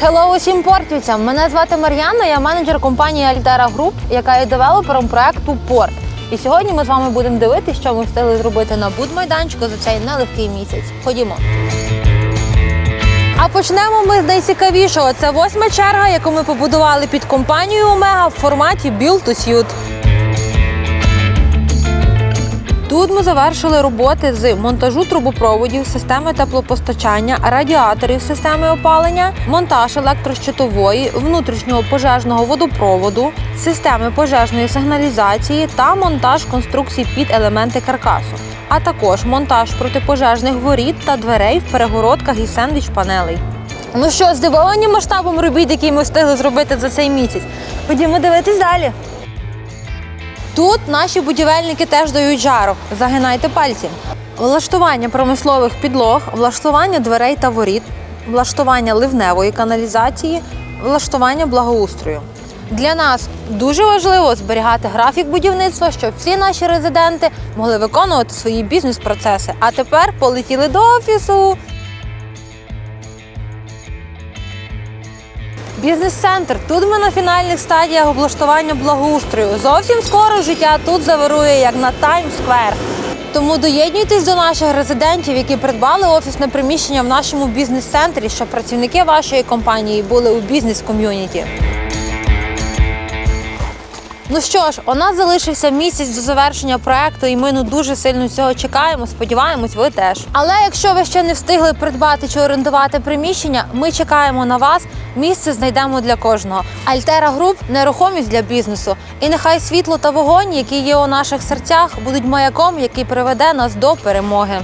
Хеллоу усім портівцям! Мене звати Мар'яна, я менеджер компанії Альтера Груп, яка є девелопером проекту Порт. І сьогодні ми з вами будемо дивитися, що ми встигли зробити на будмайданчику за цей нелегкий місяць. Ходімо. А почнемо ми з найцікавішого. Це восьма черга, яку ми побудували під компанією Омега в форматі Build to Suit. Тут ми завершили роботи з монтажу трубопроводів, системи теплопостачання, радіаторів системи опалення, монтаж електрощитової, внутрішнього пожежного водопроводу, системи пожежної сигналізації та монтаж конструкцій під елементи каркасу, а також монтаж протипожежних воріт та дверей в перегородках і сендвіч панелей. Ну що, здивовані масштабом робіт, які ми встигли зробити за цей місяць? Ходімо дивитись далі. Тут наші будівельники теж дають жару. Загинайте пальці. Влаштування промислових підлог, влаштування дверей та воріт, влаштування ливневої каналізації, влаштування благоустрою. Для нас дуже важливо зберігати графік будівництва, щоб всі наші резиденти могли виконувати свої бізнес-процеси. А тепер полетіли до офісу. Бізнес-центр. Тут ми на фінальних стадіях облаштування благоустрою. Зовсім скоро життя тут завирує, як на Таймс-сквер. Тому доєднуйтесь до наших резидентів, які придбали офісне приміщення в нашому бізнес-центрі, щоб працівники вашої компанії були у бізнес-ком'юніті. Ну що ж, у нас залишився місяць до завершення проекту, і ми ну дуже сильно цього чекаємо. Сподіваємось, ви теж. Але якщо ви ще не встигли придбати чи орендувати приміщення, ми чекаємо на вас. Місце знайдемо для кожного. Альтера Груп нерухомість для бізнесу. І нехай світло та вогонь, які є у наших серцях, будуть маяком, який приведе нас до перемоги.